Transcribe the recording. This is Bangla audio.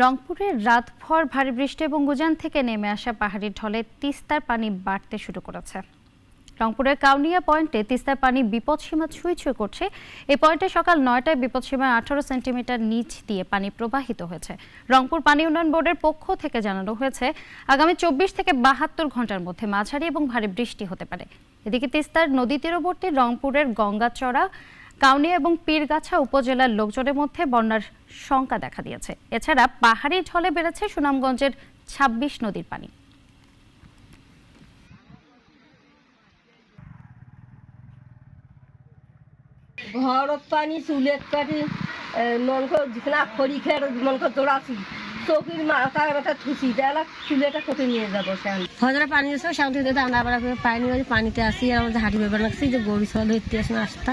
রংপুরের রাতভর ভারী বৃষ্টি এবং গুজান থেকে নেমে আসা পাহাড়ি ঢলে তিস্তার পানি বাড়তে শুরু করেছে। রংপুরের কাউনিয়া পয়েন্টে তিস্তার পানি বিপদসীমা ছুঁই ছুঁই করছে। এই পয়েন্টে সকাল নয়টায় বিপদসীমায় আঠারো সেন্টিমিটার নিচ দিয়ে পানি প্রবাহিত হয়েছে। রংপুর পানি উন্নয়ন বোর্ডের পক্ষ থেকে জানানো হয়েছে, আগামী চব্বিশ থেকে বাহাত্তর ঘণ্টার মধ্যে মাঝারি এবং ভারী বৃষ্টি হতে পারে। এদিকে তিস্তার নদী তীরবর্তী রংপুরের গঙ্গাচড়া কাউনিয়া এবং পীরগাছা উপজেলার লোকজনের মধ্যে বন্যার শঙ্কা দেখা দিয়েছে। এছাড়া পাহাড়ি ঢলে বেড়েছে সুনামগঞ্জের ছাব্বিশ নদীর পানি। ঘরত পানি চুলেত পানি মনক যিখানে খড়ি খের মনক দৌড়াছি চৌকির মাথা মাথা থুসি দেলা চুলেটা কোটে নিয়ে যাব সেখান ফজরে পানি এসে শান্তি দিতে আনা বাড়া করে পানি পানিতে আসি আর আমাদের হাঁটি বেবার লাগছি যে গরু সব ধরতে আসে রাস্তা